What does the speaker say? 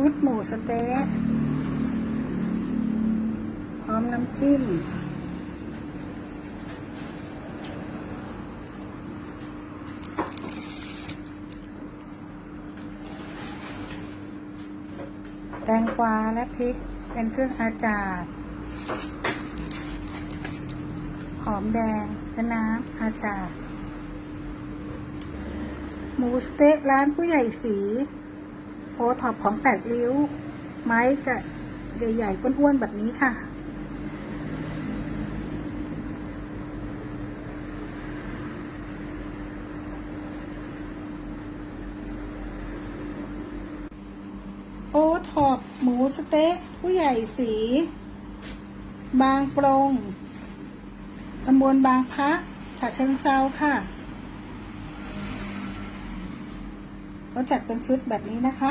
ชุดหมูสเต๊ะพร้อมน้ำจิ้ม แตงกวาและพริกเป็นเครื่องอาจาดหอมแดงและน้ำอาจาดหมูสเต๊ะร้านผู้ใหญ่สี โอท็อปของแตกริ้ว ไม้จะใหญ่ๆอ้วนๆแบบนี้ค่ะ โอท็อปหมูสเต๊ะผู้ใหญ่สี บางปรงตำบลบางพระฉะเชิงเซาค่ะ เขาจัดเป็นชุดแบบนี้นะคะ